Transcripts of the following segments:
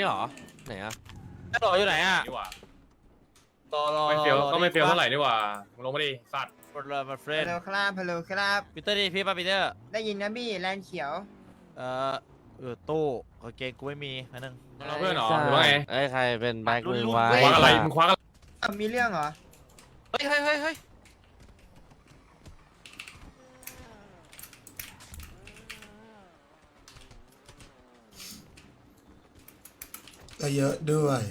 นี่หรอ ไหนอะไอ้หล่ออยู่ไหนอะนี่หว่ารอรอไม่เฟี้ยวรอก็ไม่เฟี้ยวเท่าไหร่นี่หว่ามึงลงมาดิสัตว์รอรอมาเฟรฮันลโหลครับฮัลโหลครับ ปีเตอร์ดิพี่ป่ะปีเตอร์ ได้ยินนะบี้แลนเขียว เอ่อเออตู้กางเกงกูไม่มีอันนึงมึงเอาเพื่อนเหรอหรือว่าไงเอ้ยใครเป็นแบ็ครุ่นมือรุ่นไว้มึงควักอะไรมึงควักอะไรอะมีเรื่องเหรอ เฮ้ยเฮ้ยเฮ้ยเฮ้ย ก็เยอะด้วย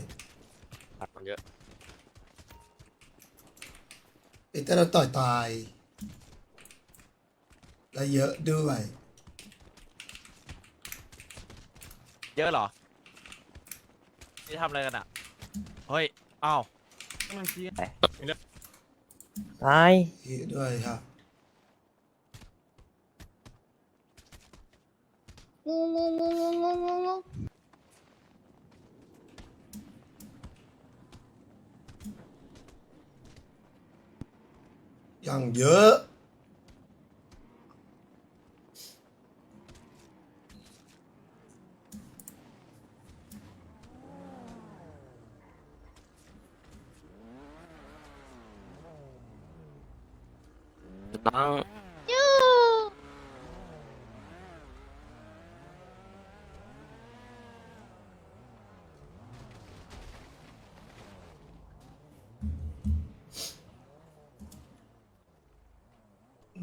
มันเยอะไอ้แต่เราต่อยตายก็เยอะด้วย เยอะเหรอนี่ทำอะไรกันอะเฮ้ยอ้าวตายเยอะด้วยครับ งูงูงูงูงูงูงู อย่างเยอะ น้อง ยู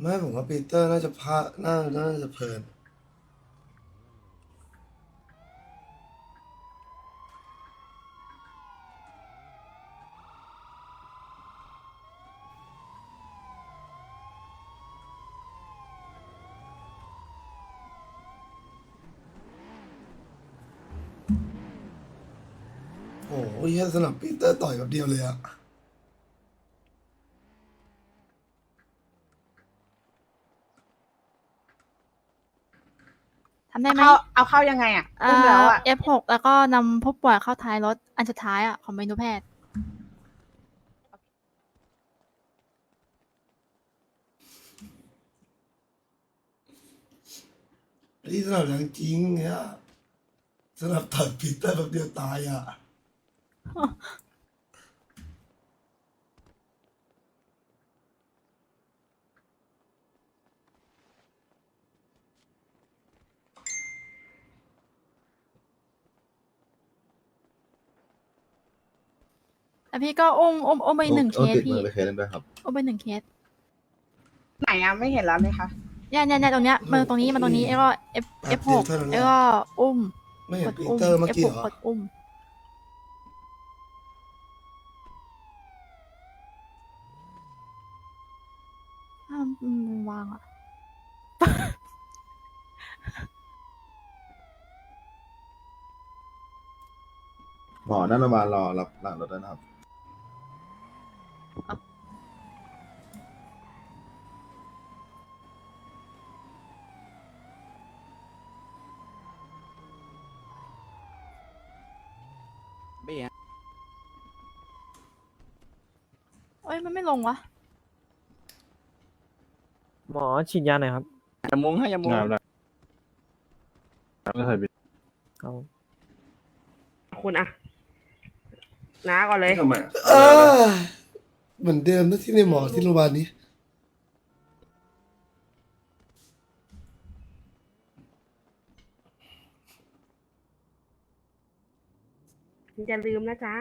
ไม่ผมว่าปีเตอร์น่าจะพาน่าน่าจะเพลิน โอ้โหแค่สนับปีเตอร์ต่อยแบบเดียวเลยอะำได้ไหมเข้าเอาเข้ายังไงอะเอ่อุ้มแล้วอะอ F6 แล้วก็นำผู้ป่วยเข้าท้ายรถอันสุดท้ายอะของเมนูแพทย์นี่สนับอย่างจริงเนี่ยสนับต่อยปีเตอร์แบบเดียวตายอะ แล้วพี่ก็อุ้มอุ้มอุ้มไปหนึ่งเคสติดพี่มือไปเคสหนึงด้วยครับอุ้มไปหนึ่งเคสไหนอะไม่เห็นแล้วไหมคะเนี่ยเนี่ยเนี่ยตรงเนี้ยมาตรงนี้มาตรงนี้แล้วก็ F แบบ F6 เดียวเท่านั้นแหแล้วละก็อุ้มไม่เห็กนดปีอุ้มเตอร์เมื่อกี้ F6 เหรอกดอุ้มอ้าวอืมวางอะหมอนั่นโรงพยาบาลรอรับหลังรถด้วยนะครับ เอ้ยมันไม่ ลงวะ หมอฉีดยาหน่อยครับอย่ามุงให้อย่ามุงเอาคุณอะน้าก่อนเลย ทำไมเออเหมือนเดิมนะที่ในหมอที่โรงพยาบาลนี้อย่าลืมนะจ๊ะ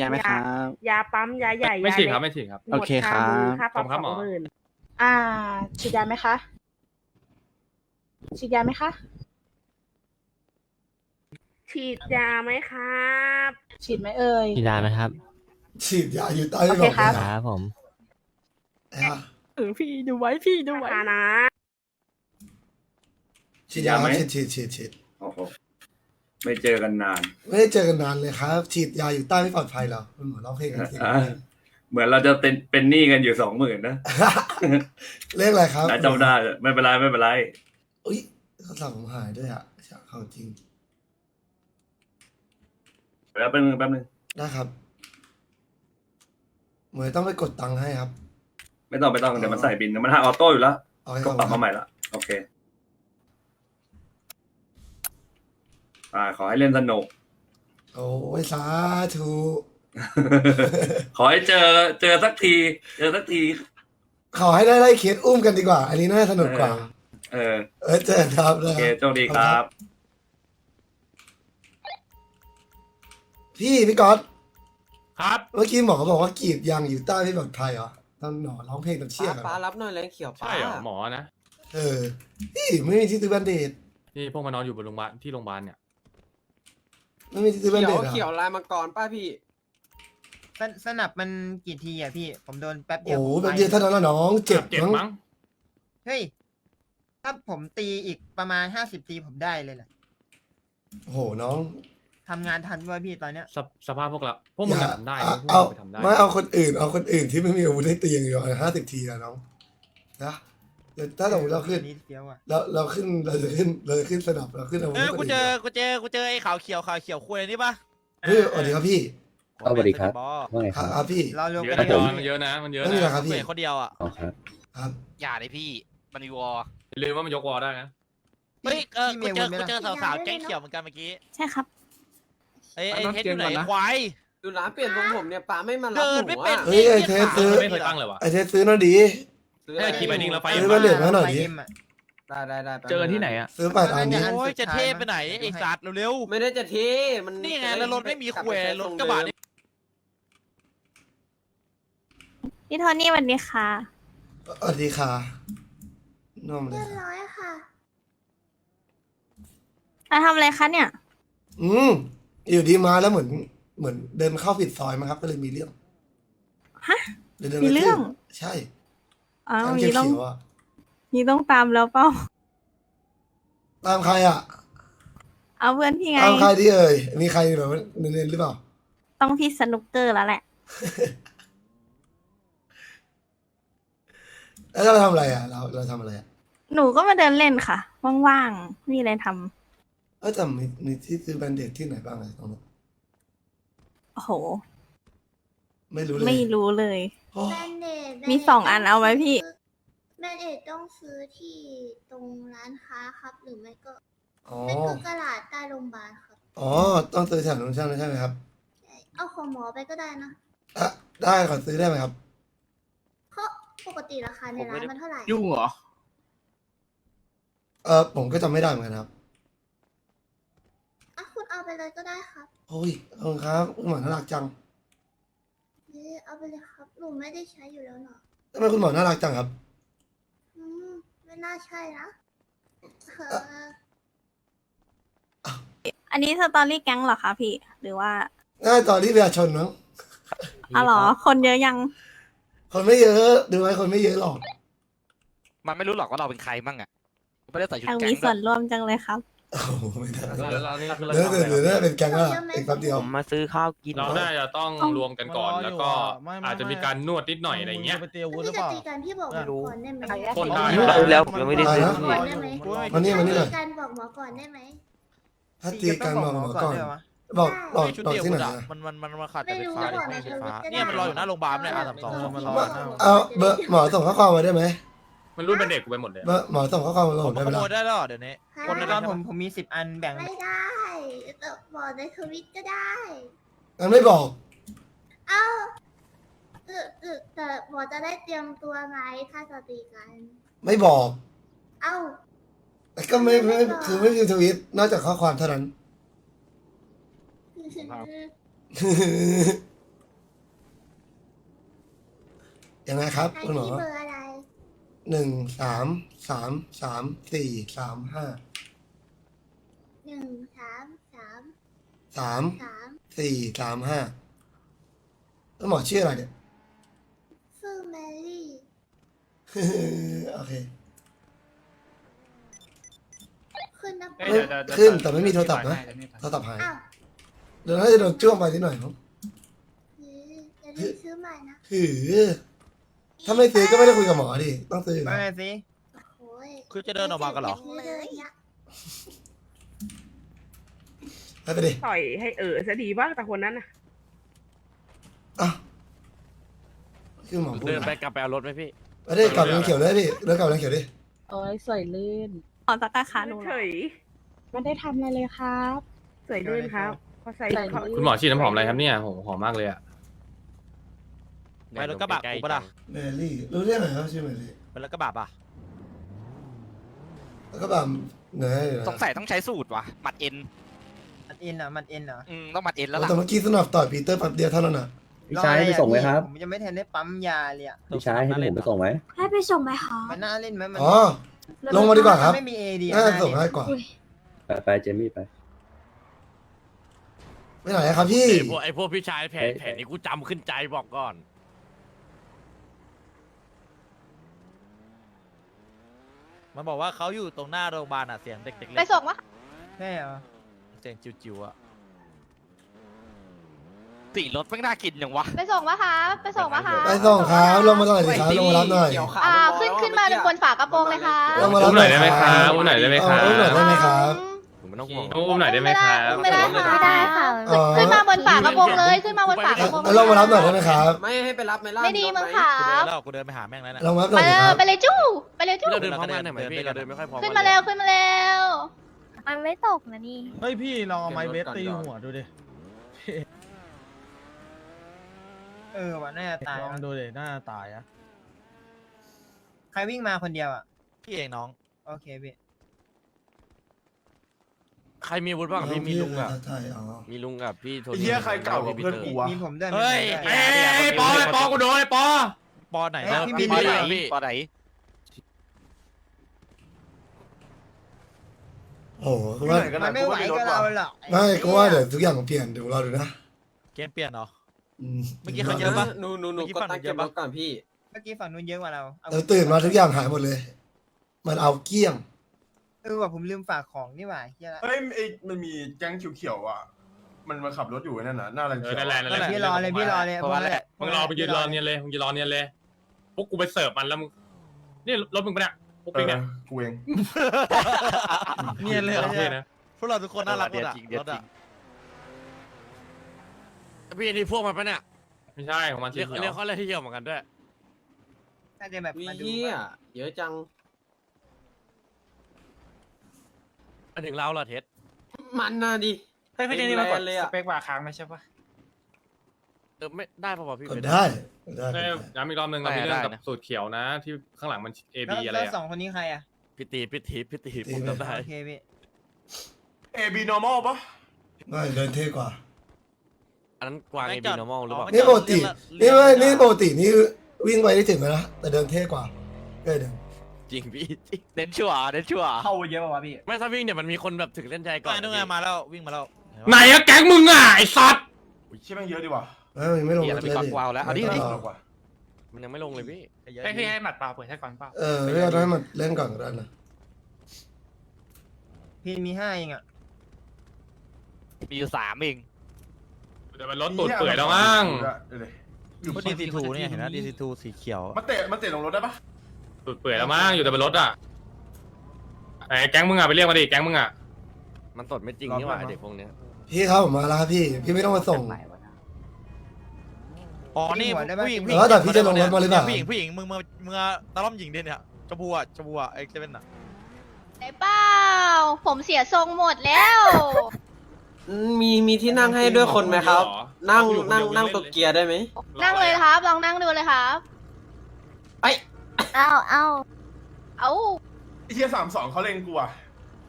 ยังไหมครับ ยาปั๊มยาใหญ่ไม่ยาฉีดเล็กครับไม่ฉีดครับ หมดโอเคครับ มือค่าปรับขอบคุณครับสหมอ องหมื่นอ่าฉีดยาไหมคะฉีดยาไหมคะฉีดยาไหมครับ ฉีดไหมเอ่ย พี่ดานะครับ ฉีดยาอยู่ใต้โอหลเคอดครับเลยคนะรับผมเอ้ยเออพี่ดูไว้พี่ดูไว้ราคานะฉีดยาไหมฉีดฉีดฉีดฉีดโอ้โห ไม่เจอกันนาน ไม่ได้เจอกันนานเลยครับ ฉีดยาอยู่ใต้ไม่ปลอดภัยเหรอคุณหมอร้องเพลงกันทีอ่าเหมือนเราจะเป็นเป็นหนี้กันอยู่สองหมื่นนะเลขอะไรครับแต่จำได้ไม่เป็นไรไม่เป็นไรอุ้ยโทรศัพท์ผมหายด้วยอะใช่ของจริงแล้วแป๊บนึงแป๊บนึงได้ครับ เหมยต้องไปกดตังค์ให้ครับ ไม่ต้องไม่ต้องเดี๋ยวมันใส่บินมันหักออโต้อยู่แล้วเอาให้ก็ก่อนปรับครัมาบใหม่ละโอเค อ่าขอให้เล่นสนุก โอ้ยสาธุขอให้เจอเจอสักที เจอสักที ขอให้ได้ไล่เคสอุ้มกันดีกว่า อันนี้น่าสนุกกว่า เออเออเจอครับโอเคโชคดีครับ พี่พี่ก๊อตครับ เมื่อกี้หมอบอกว่ากรีดยางอยู่ใต้พี่ปลอดภัยเหรอตอนหนอร้องเพลงตอนเชี่ยป้าเหรอรับหน่อยแรงเขียวป้าใช่เหรอหมอนะ เออพี่ไม่มีที่ซื้อแบนเดดนี่พวกมานอนอยู่บนโรงพยาบาลที่โรงพยาบาลเนี่ย ไม่มีที่ซื้อแบนเขีเดยวดอะเขียวลายมังกรป้าพี่ สนสนับมันกี่ทีอะพี่ ผมโดนแป๊บเดียวโอ้โหผมแบบไปเดียวเท่านั้นละน้องเจ็บเจ็บมั้งมั้งเฮ้ย ถ้าผมตีอีกประมาณห้าสิบตีผมได้เลยแหละโอ้โหน้องทำงานทันด้วยพี่ตอนเนี้ย สภสภาพพวกเราพวกมึงอย่าอะทำได้เอาพวกเอามึงไปทำได้ ไม่เอาคนอื่น เอาคนอื่นที่ไม่มีอาวุธให้ตีอย่างเดียวห้าสิบทีอะน้องนะ เดี๋ยวถ้าสมมติเราขึ้น นิดเดียวอะเราเราขึ้นเราจะขึ้นเราจะขึ้นสนับเราขึ้นอาวุธเอ้ยให้คกูนเจอื่นอกูเจอ กูเจอไอ้ขาวเขียวขาวเขียวคุยนี่ปะเฮ้ยสวัสดีครับพี่เอาสวัสดีครับบอว่าไงคครัรับบครับพี่ เรารวมเยกัอะนนะเยจออะนมันเยอะนะ มันเยอะไม่มีหรอกคนะรับพี่เห็นคนเดียวอะ อ๋อครับ ครับ อย่าเลยพี่ มันมีวออย่าลืมว่ามันยกวอลได้นะ เฮ้ย เออพี่กูมีเจอาอวุธไหมล่ะกูเจอสาวๆแก๊งเขียวเหมือนกันเมื่อกี้ใช่ครับไอ้ไอ้เทสอยู่ไหนไอ้ควาย ดูร้านเปลี่ยนทรงผมเนี่ยป้าไม่มารับเดินหไม่นูเป็น อะ เฮ้ยไอ้เทสซื้อ ไม่เคยตั้งเลยว่ะไอเทสซื้อหน่อยดี ซื้อให้คีย์ไปดิ้งแล้วไฟ ซื้อมาเด็ดมาหน่อยดิไฟเมอะได้ได้ได้เจอกันที่ไหนอะ ซื้อแปดอันนี้อันโอ้ยสุดจะท้ายเทพมั้ยไปไหนไอ้สัตว์เร็วไม่ได้จะเทมันๆนี่ไงแล้วรถไม่มีแขวนรถกระบะนี่พี่โทนี่สวันนี้ค่ะ สวัสดีค่ะน้อมเลยเรียบค่ะร้อยค่ะ มาทำอะไรคะเนี่ย อืมอยู่ดีมาแล้วเหมือน เหมือนเดินเข้าผิดซอยมั้งครับ ก็เลยมีเรื่องฮะลยดินมีเรื่อง ใช่ อ้าวร้านมีเขียวต้องๆอะมีต้องตามแล้วเปล่าตามใครอะเอาเพื่อนพี่ไง ตามใครที่เอ่ยมีใครแบบว่าเน้นๆหรือเปล่า ต้องพี่สนุกเกอร์แล้วแหละ แล้วเราทำอะไรอะ เราเราทำอะไรอะหนูก็มาเดินเล่นค่ะ ว่างๆมีอะไรทำเออแต่มีมีที่ซื้อแบรนด์เดดที่ไหนบ้างอะตรงนั้นโอ้โห ไม่รู้เลยไม่รู้เลยโอ้ แบนเดดมีสองอันเอาไว้พี่ แบนเดดต้องซื้อที่ตรงร้านค้าครับ หรือไม่ก็อ๋อ ไม่ก็กระดาษใต้โรงพยาบาลครับ อ๋อ ต้องซื้อแถวนู้นใช่ไหมใช่ไหมครับเอาของหมอไปก็ได้นะอะได้ขอซื้อได้ไหมครับ เพราะปกติราคาในร้านมันเท่าไหร่ยุ่งเหรอ เออผมก็จำไม่ได้เหมือนกันครับ อะคุณเอาไปเลยก็ได้ครับ โอ้ยขอบคุณครับคุณหมอน่ารักจัง เออเอาไปเลยครับหนูไม่ได้ใช้อยู่แล้วเนาะทำไมคุณหมอน่ารักจังครับ อืมไม่น่าใช่นะเอออันนี้สตอรี่แก๊งเหรอคะพี่ หรือว่าง่ายต่อที่ประชาชนมั้งอ๋อเหรอ คนเยอะยัง คนไม่เยอะดูไว้คนไม่เยอะหรอก มันไม่รู้หรอกว่าเราเป็นใครมั่งอะไม่ได้ใส่ชุดยังแก๊มีงส่วนร่วมจังเลยครับ โอ้โหไม่ได้แล้วแล้วนี่คือเดี๋ยวเดี๋ยวเดี๋ยวเดี๋ยวเป็นแก๊งแล้วล่ะอีกแป๊บเดียว ผมมาซื้อข้าวกิน เราน่าจะต้องรวมกันก่อน แล้วก็อาจจะมีการนวดนิดหน่อยอะไรเงี้ย ไปเตียววุ้นหรืพี่อเปล่าจะตีกันพี่บอกหมอก่อนได้ไหมคนได้ แล้วผมยังไม่ได้ซื้ซื้ออก่อนได้ไหมมานี่มานี่หน่อย ตีกันบอกหมอก่อนได้ไหม ถ้าตีกันบอกหมอก่อนด้วยวะบอกบอกชุดบอกเดียวที่ไหนอะอะมันมันมันมาขาดแต่ไม่ไฟรู้ฟ้าก่อนไม่นะใช่ไฟฟ้าเธอเนี่ยมันรออยู่หน้าโรงพยาบาลเนี่ยอาสามสองมันรอหน้าเอาเบอร์หมอส่งข้อความมาได้ไหม มันรุ่นเป็นเด็กกูไปหมดเลยเบอร์หมอส่งข้อความมาผผมมได้ขเวโมลายได้แล้วเหรอเดี๋ยวนี้ค่ะคนในตร้าอนนผมผมมีสิบอันแบ่ง ไม่ได้แต่บอกในทวิตก็ได้ งั้นไม่บอก เอ้าเออเออแต่หมอจะได้เตรียมตัวไงถ้าจะตีกัน ไม่บอก เอ้า แต่ก็ไม่ไม่คือไม่พิมพ์ทวิตนอกจากข้อความเท่านั้นยังไงครับใครคุณหมอ ที่เบอร์อะไร หนึ่งสามสามสามสี่สามห้าหนึ่งสามสามสามสามสี่สามห้าแล้วหมอชื่ออะไรเนี่ยชื่อแมรี่โอเคขึ้นนะเอ้ยไม่เดี๋ยวเดี๋ยวขึ้นแต่ไม่มีโทรศัพท์นะโทรศัพท์หายอ้าวเดี๋ยวน่าจะโดนจ้วงไปนิดหน่อยมั้งเฮ้ยจะรีบซื้อใหม่นะ หือ ถ้าไม่ซื้อก็ไม่ได้คุยกับหมอดิ ต้องซื้ออยู่ว่าแล้วไงสิโอ้ยคือจะเดินออกมากันเหรอซื้อเลยนะให้ไปดิต่อยให้เออซะดีบ้างแต่คนนั้นน่ะอะคือหมอพูดเดินไปนะกลับไปเอารถไหมพี่ ไปดิกลับยังเขียวเลยดิเดินกลับยังเขียวดิ โอ้ยสวยลื่นขอสักกะขาหนูเหรเฉอยมันได้ทำอะไรเลยครับ สวยลื่นครับพอใส่เขาคุณหมอฉีดน้ำหอมอะไรครับเนี่ยโหหอมมากเลยอะ ไปรถกระบะกูปะล่ะเมลี่รู้เรื่องไหนครับชื่อเมลี่ไปรถกระบะปะแล้วก็แบบไหนเหรอสงสัยต้องใช้สูตรว่ะหมัดเอ็นมันเอ็นเหรอมันเอ็นเหรออืมต้องหมัดเอ็นแล้วล่ะแต่เมื่อกี้สนับต่อยปีเตอร์แป๊บเดียวเท่านั้นน่ะพี่ชายให้ไปส่งไหมครับ ผมยังไม่ทันได้ปั๊มยาเลยอะพี่ชายให้ผมไปส่งไหมให้ไปส่งไหมคะมันน่าเล่นไหมมันอ๋อ ลงมาดีกว่าครับ ไม่มีเอดีน่าจะส่งง่ายกว่า ไปเจมี่ไป ไม่ไหนครับพี่ ไอพวกไอพวกพี่ชายแผนแผนนี้กูจำขึ้นใจบอกก่อน มันบอกว่าเขาอยู่ตรงหน้าโรงพยาบาลอะเสียงเด็กๆเล็กไปส่งวะใช่เหรอเสียงจิ๋วๆอะสีรถไม่น่ากินอย่างวะไปส่งวะคะไปส่งวะคะไปส่งครับลงมาหน่อยสิครับลงมารับหน่อย อ่าขึ้นขึ้นมาบนฝากระโปรงเลยค่ะลงมารัอุ้บมหน่อยได้ไหมครับอุ้มหน่อยได้ไหมครับอุ้มหน่อยได้ไหมครับผม ไม่ต้องห่วง อุ้มหน่อยได้ไหมครับไม่ได้ค่ะไม่ได้ค่ะอ๋อขึ้นมาบนฝากระโปรงเลย ขึ้นมาบนฝากระโปรงลงมารับหน่อยได้ไหมครับไม่ให้ไปรับไม่ล่าไม่ดีมั้งค่ะกูเดินแล้วกูเดินไปหาแม่งแล้วนะลงมารับหไปน่อยเลสิยครับ ไปเลยจู้ไปเลยจู้เราเดินพร้อมกันหน่อยไหมพี่เราเดินไม่ค่อยพร้อมขึ้นมาเร็วขึ้นมาเร็วมันไม่ตกนะนี่ เฮ้ยพี่ลองเอาไม้เบสตีหัวดูดิ เออว่ะน่าจะตายลองดูดิน่าตายอะใครวิ่งมาคนเดียวอะ พี่เองน้อง โอเคพี่ ใครมีอาวุธบ้างพี่มีลุงอะใช่อ๋อมีลุงกับพี่โทไอ้เหี้ยใครเก่ากว่าเพื่อนกูวะมีผมด้วยมีเฮ้ยผมด้วยไอ้ปอไอ้ปอกูโดนไอ้ปอปอไหนเอ้ยนะพี่บินปอไปไหไหนนพี่ปอไหนโอ้โหคือว่ามันไม่ไหวกับเราหรอกไม่ก็ว่าเดี๋ยวทุกอย่างมันเปลี่ยนเดี๋ยวเราดูนะเกมเปลี่ยนเหรออืมเมื่อกี้เขาเยอะปะหนูหนูหนูเมื่อกี้ก็ฝั่งตั้งเยเก็อะบปะรถก่อนพี่ เมื่อกี้ฝั่งนู้นเยอะกว่าเราเอาเราตื่นมาทุกอย่างหายหมดเลย มันเอาเกลี้ยง เออว่ะผมลืมฝากของนี่หว่าเฮียละ เฮ้ยไอ้มันมีแก๊งเขียวๆอะ มันมาขับรถอยู่นั่นน่ะหน้ารังเอเขีอยวนั่นแหละนั่นแหละพี่รอเลยพี่รอเลยเพราะว่าแหละมึงรอไปยืนรอเนียนเลยมึงยืนรอเนียนเลยพวกกูไปเสิร์ฟมันแล้วมึงนี่รถมึงปะเนี่ยพวกเอปิ๊กอเนี่ยกูเอง เนียนเลยเหรอโอคนะพวกเราทุกคนน่ารักหมดอะเดี๋ยวจริงเดี๋ยวรถจริอะง พี่นี่พวกมันปะเนี่ยไม่ใช่ของมันสีเรียกเขียวเรียกเขาเลยที่เยี่ยมเหมือนกันด้วย น่าจะแบบวิมาดูเฮียว่าเยอะจัง มาถึงเราเหรอเท็ดมันน่ะดิเฮ้ยพี่เจนี่มากดเลยอะสเปคว่าค้างไม่ใช่ปะเออไม่ได้ป่าวะพี่กดไม่ได้กดได้ได้ย้ำอีกรอบนึงเรามีเรื่องกับสูตรเขียวนะ ที่ข้างหลังมัน A แล้ว B อะไรแล้วอะสองคนนี้ใครอะพี่ตีพี่ตีพี่ตีผมจำได้โอเคพี่ เอบี normal ปะไม่เดินเท่กว่า อันนั้นกวางไอบีนอร์มอลหรือเปล่า นี่ปกติ นี่ไม่นี่ปกตินี่วิ่งไปได้ถึงแล้วนะแต่เดินเท่กว่าเออเดิน จริงพี่จริงเน้นชัวร์เน้นชัวร์เข้าเยอะป่ะพี่ไม่ถ้าวิ่งเนี่ยมันมีคนแบบถึงเส้นชัยก่อนนู่นไงมาแล้ววิ่งมาแล้วไหนอะแก๊งมึงอะไอ้สัตว์อุ้ยเชี่ยแม่งเยอะดีว่ะไม่ไม่ลงเหี้ยรแล้วถมีเลยความกวาวแล้วเอาดิเอาดิมากกว่ามันยังไม่ลงเลยพี่ให้พี่ให้หมัดเปล่าเปิดให้ก่อนเปล่าเออไม่เอาให้มันเล่นก่อนก็ได้นะพี่มีห้าเองอะมีอยู่สามเองเดี๋ยวมันรถตูดเปื่อยแล้วมั้งเดี๋ยวดิ ก็ดีซีทูเนี่ยเห็นไหมดีซีทูสีเขียว มันเตะมันเตะลงรถได้ปะ ตูดเปื่อยแล้วมั้งอยู่แต่บนรถอะไหนแก๊งมึงอะไปเรียกมาดิแก๊งมึงอะมันสดไม่จริงนี่หว่าเด็กพวกเนี้ย พี่ครับผมมาแล้วครับพี่ พี่ไม่ต้องมาส่ง อ๋อ นี่ผู้หญิงผู้หญิงแล้วแต่พี่จะลงรถมาหรือเปล่า ผู้หญิงผู้หญิงมึงมึงมึงตะล่อมหญิงเด่นเนี่ยจบัวจบัวเอ็กเซเว่นอะไหนเปล่า ผมเสียทรงหมดแล้ว มีมีที่นั่งให้ด้วยคนไหมครับ นั่งอยู่คนั่งเดียวนั่งเล่ตัวเกียร์ได้ไหมนั่งเลยครับ ลองนั่งดูเลยครับ ไอ้เอาเอาเอาไอ้เฮียสามสองเขาเล็งกูอะ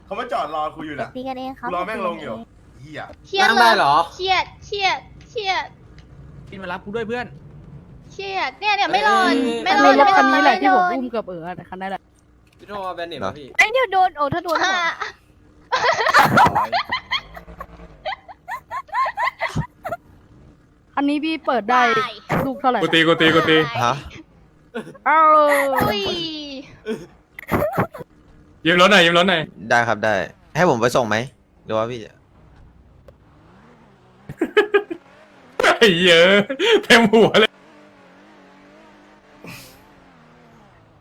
เขามาจอดรอกูอยู่น่ะตีกันเองครับกูรอแม่งลงอยู่เฮียเครียดนั่งเลได้ยเหรอ เครียดเครียดเครียดพี่มารับกูด้วยเพื่อน เครียดเนี่ยเนี่ยไม่รอนเอ้ยไม่คันรอนนี้ไม่รคัอนนนี้แหละที่ผมไรอุ้มกับเอ๋อคันนั้นแหละพี่โทรมาแบนเน็ตมาพี่ ไอ้เดี๋ยวโดนโอ้ถ้าโดนอะอันนี้พี่เปิดได้ลูกเท่าไหร่กูตีกูตีกูตี ฮะ เอ้าอุ้ยยืมรถหน่อยยืมรถหน่อยได้ครับได้ ให้ผมไปส่งไหมหรือว่าพี่ไอ้เหี้ยอะเต็มหัวเลย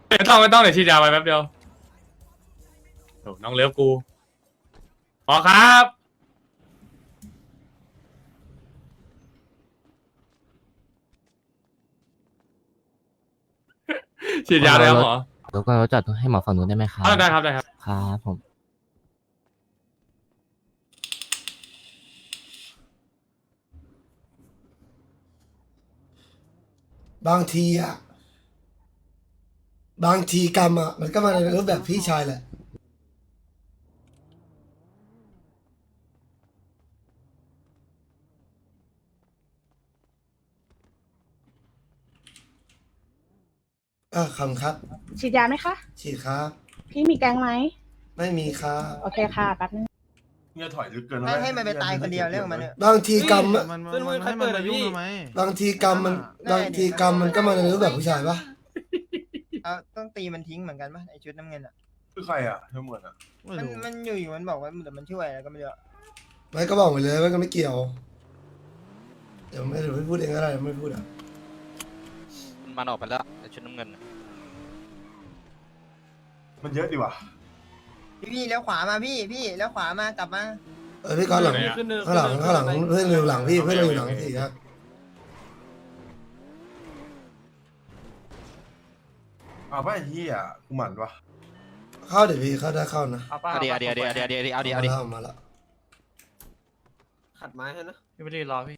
ไม่ต้องไม่ต้องเดี๋ยวฉีดยาไปแป๊บเดียวโอ้น้องเลิฟกูพอครับ ฉีดยาเลยครับหมอแล้วก็จอดให้หมอฝั่งนู้นได้ไหมครับได้ครับได้ครับ ครับผม บางทีอะ บางทีกรรมอะ มันก็มาในรูปแบบพี่ชายแหละ อ่าคำครับ ฉีดยาไหมคะ ฉีดครับ พี่มีแกงไหม ไม่มีครับ โอเคค่ะแป๊บนึง เนี่ยถอยลึกเกินให้ให้มันไปตายคนเดียวเรื่องมันเนี่ย บางทีกรรมอะมันมันมันให้มันมายุ่งทำไม บางทีกรรมมันบางทีกรรมมันก็มาในรูปแบบผู้ชายปะเอาต้องตีมันทิ้งเหมือนกันปะไอชุดน้ำเงินอะ คือใครอะเธอเหมือนอะมันมันอยู่อยู่มันบอกว่าเดี๋ยวมันช่วยอะไรก็ไม่รู้อะไม่ก็บอกไปเลยว่าก็ไม่เกี่ยว เดี๋ยวไม่เดี๋ยวไม่พูดเองก็ได้ไม่พูดอะมันออกไปแล้วไอ้ชุดน้ำเงินน่ะ มันเยอะดีว่ะพี่พี่เล้วขวามาพี่พี่แล้วขวามากลับมาเออพี่ก้อนหลังข้าหลังข้าหลังเพื่อนเราอยู่หลังพี่เพื่อนเราอยู่หลังพี่ครับอ้าวไอ้เหี้ยกูหมันวะเข้าเดี๋ยวพี่เข้าได้เข้านะเอาป่ะเอาดีเอาดีเอาดีเอาดีเอาดีเอาดีเอาดีมาละขัดไม้ให้นะพี่ไม่ได้รอพี่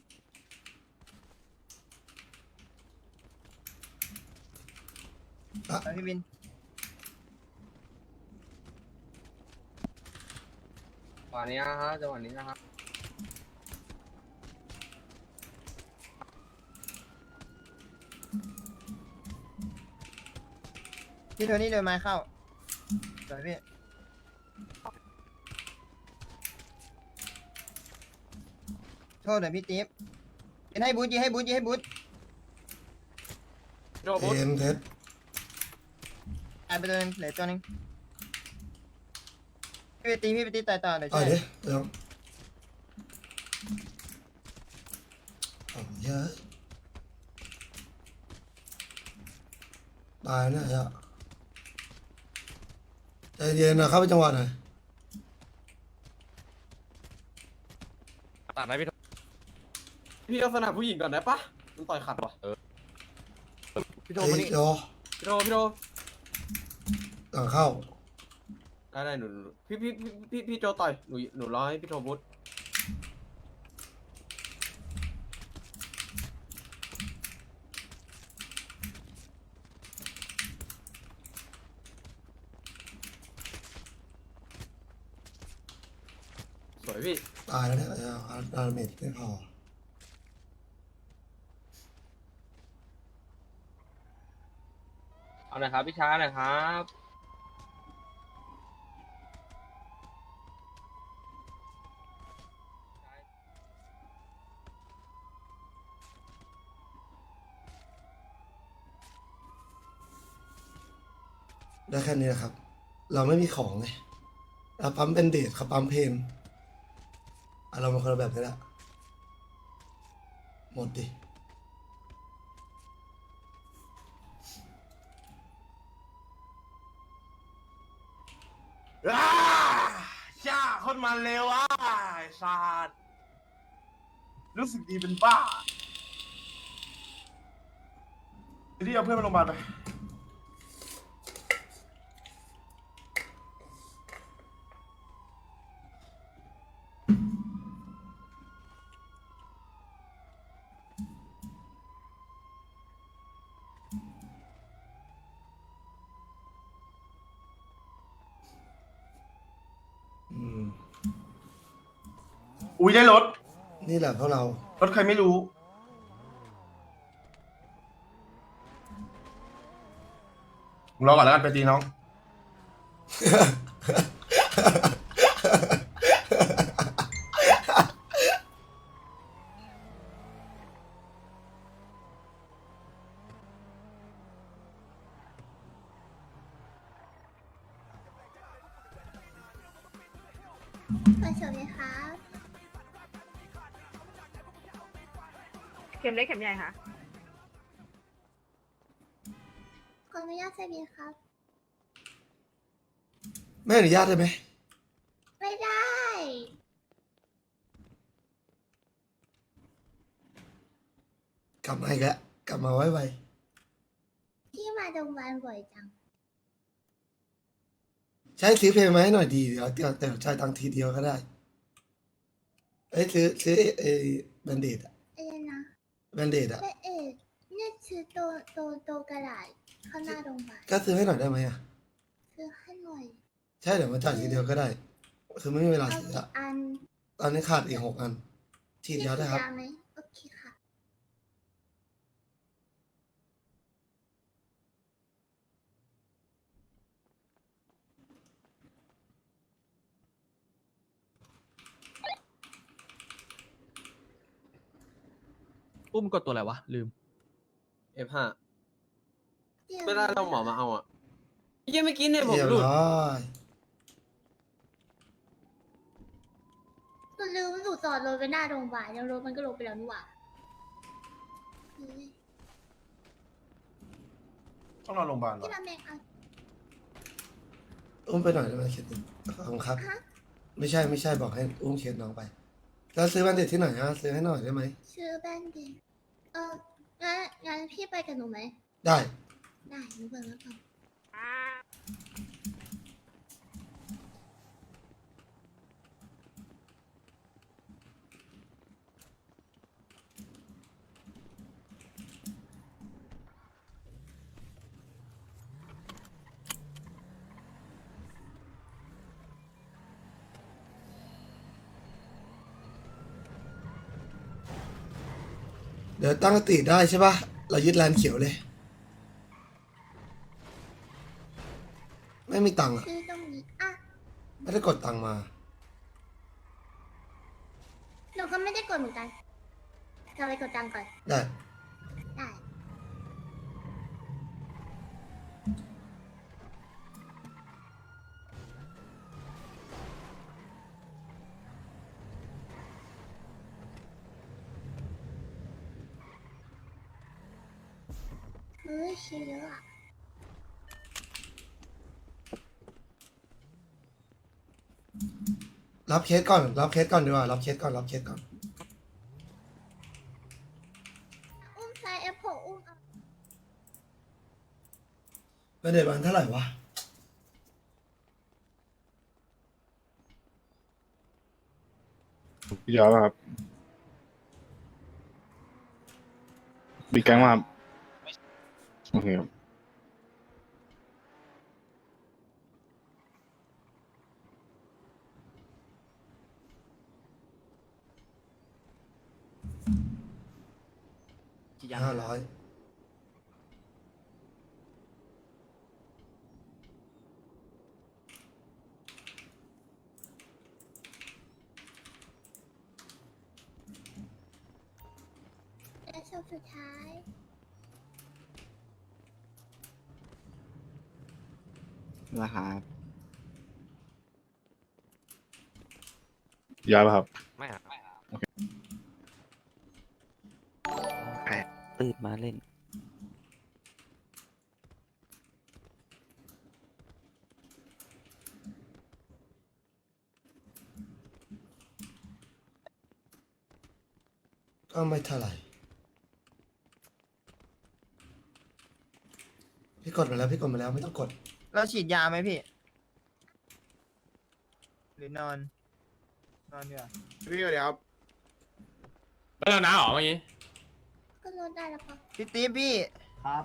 แล้วพี่บิน วะนี้นะฮะจังหวะนี้นะครับพี่โทนี่เดินมาเข้าสวยพี่โทษหน่อยพี่ติ๊บยิงให้บูทยิงให้บูทยิงให้บูทโรบอทเอ็มเทสตายไปตัวหนึงเหลือตัวหนึง พี่ไปตีพี่ไปตีต่อยต่อเดี๋ยวต่ช่อวยยดิเดี๋ยวเอาเยอะตายนะฮะใจเย็นนะเข้าไปจังหวะหน่อยตัดไหมพี่พี่ลักษณะผู้หญิงก่อนได้ปะมันต่อยขัดวะพี่โทเฮ้มายนี่โยพี่โรพี่โรหลังเข้า ได้ได้หนูหนูพี่พี่พี่พี่พี่โจต่อยหนูหนูรอให้พี่โทบุตสวยพี่ ตายแล้วเนี่ยเอาเอาดาเมจไม่พอเอาหน่อยครับพี่ช้าหน่อยครับ ได้แค่นี้นะครับ เราไม่มีของไงเราปั๊มเป็นเดทเขาปั๊มเพนอะเรามาคนละแบบนี้ละหมดดิอ้าช่าคนมันเร็วอะไอ้สัตว์รู้สึกดีเป็นบ้าไอ้ที่เอาเพื่อนไปโรงพยาบาลไป อุ้ยได้รถ นี่แหละพวกเรา รถใครไม่รู้มึงรอก่อนแล้วกันไปตีน้องมาสวัสดีครับ ข็มเล็กเข็มใหญ่ค่ะ ขออนุญาตใช้บินครับ ไม่อนุญาตได้ไหมไม่ได้ กลับมาอีกแล้วกลับมาไว้ไวที่มาโรงพยาบาลบ่อยจังใช้ซื้อเพลงมาให้หน่อยดีเดี๋ยวเดี๋ยวแต่ใช้ตังค์ทีเดียวก็ได้เอ้ยซื้อซื้อเอแบนเดดอะเอ็นนะ แบนเดดอะไม่เอ็ดเนี่ยชื่อโตโตโตกระดาษข้างหน้าโรงพยาบาลก็ซื้อให้หน่อยได้ไหมอะคือให้หน่อยใช่เดี๋ยวมาจ่ายทีเดียวก็ได้ คือไม่มีเวลาเอาซื้อกี่อะอันตอนนี้ขาดอีกหกอันฉีดพี่ยาได้ครับ ฉีไหมโอเคค่ะ อุ้มกดตัวอะไรวะ ลืม F5 เดี๋ยวไม่ได้เราหมอมาเอาอะยังไม่กินเนี่ยผมเรียบหลุดร้อยหนูลืมหนูจอดรถไว้หน้าโรงพยาบาลแล้วรถมันก็ลงไปแล้วนี่หว่าเฮ้ยต้องนอนโรงพยาบาลเหรอพี่ราเมงเอา อุ้มไปหน่อยได้ไหมเคสหนึ่งขอบคุณครับ ฮะ ไม่ใช่ไม่ใช่บอกให้อุ้มเคสน้องไปแล้วซื้อแบนเด็ดที่ไหนอะซื้อให้หน่อยได้ไหมชื่อแบนเดนเอองั้นงั้นพี่ไปกับหนูไหมได้ ได้หนูเบิกแล้วก่อน ดี๋ยวตั้งสติได้ใช่ปะเรายึดแลนด์เขียวเลย ไม่มีตังค์อะชื่อตรงนี้อะไม่ได้กดตังค์มา หนูก็ไม่ได้กดเหมือนกันเราไปกดตังค์ก่อน ได้ได้ เฮ้ยชิเยอะอะรับเคสก่อน รับเคสก่อนดีกว่า รับเคสก่อน รับเคสก่อน อุ้มใช้แอปเปิลอุ้มเอาแบนเด็ดวันเท่าไหร่วะ พี่ยอครับมีแก๊งมาโอเคครับห้าร้อยและช่วงสุดท้าย นะครับย้ายป่ะครับ ไม่อะตื่นมาเล่น ก็ไม่เท่าไหร่ พี่กดมาแล้วพี่กดมาแล้วไม่ต้องกด เราฉีดยาไหมพี่ หรือนอน นอนดีกว่าพี่เดี๋ยวครับแล้วเราน้าหรอเมื่อกี้ก็ลดได้แล้วปะพี่ตีพี่ ครับ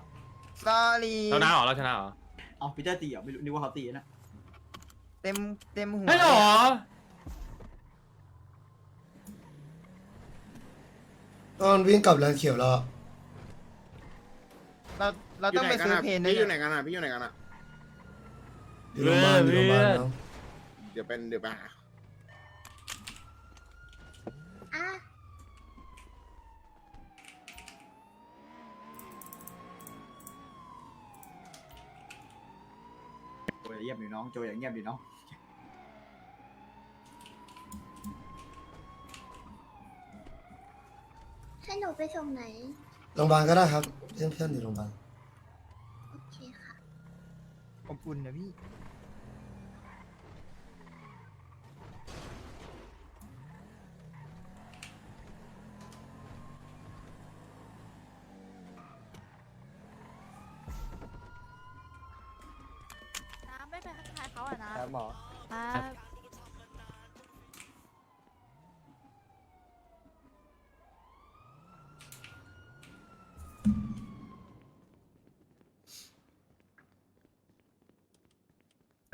sorry เราน้าหรอเราชนะหรอเอาพีเตอร์ตีอะไม่รู้นึกว่าเขาตีนะเต็มเต็มหัวไม่หรอตอนวิ่งกลับแลนด์เขียวแล้วอะเราเราต้องไปซื้อเพนด้วยพี่อยู่ไหนเนี่ยกันอะพี่อยู่ไหนกันอะ อยู่โรงพยาบาลอยู่โรงพยาบาลเนาะเดี๋ยวเป็นเดี๋ยวไปหาอะโจอย่าเงียบดิน้องโจอย่าเงียบดิน้องให้หนูไปส่งไหน โรงพยาบาลก็ได้ครับเพื่อนเพื่อนอยู่โรงพยาบาล โอเคค่ะ อบอุ่นนะพี่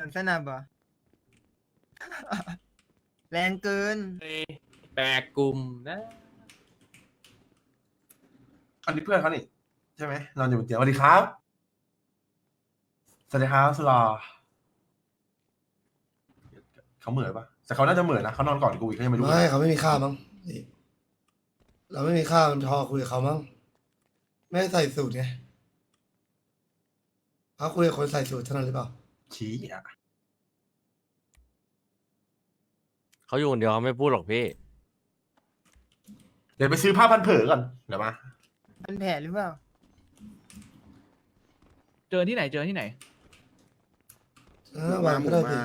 โดนสนับเหรอ แรงเกินแปลกกลุ่มนะ อันนี้เพื่อนเขานี่ใช่ไหมนอนอยู่บนเตียงสวัสดีครับสวัสดีครับสุลาเขาเหมือนปะแต่เขาน่าจะเหมือนนะเขานอนก่อนกูอีกเขายังไม่รู้ไม่เขาไม่มีค่ามั้งนี่เราไม่มีค่ามันพอคุยกับเขามั้งไม่ได้ใส่สูตรไงเขาคุยกับคนใส่สูตรเท่านั้นหรือเปล่า ชี้อะเขาอยู่คนเดียวเขาไม่พูดหรอกพี่ เดี๋ยวไปซื้อผ้าพันเผอก่อน เดี๋ยวมา เป็นแผลหรือเปล่า เจอที่ไหนเจอที่ไหน เออวางก็ได้พี่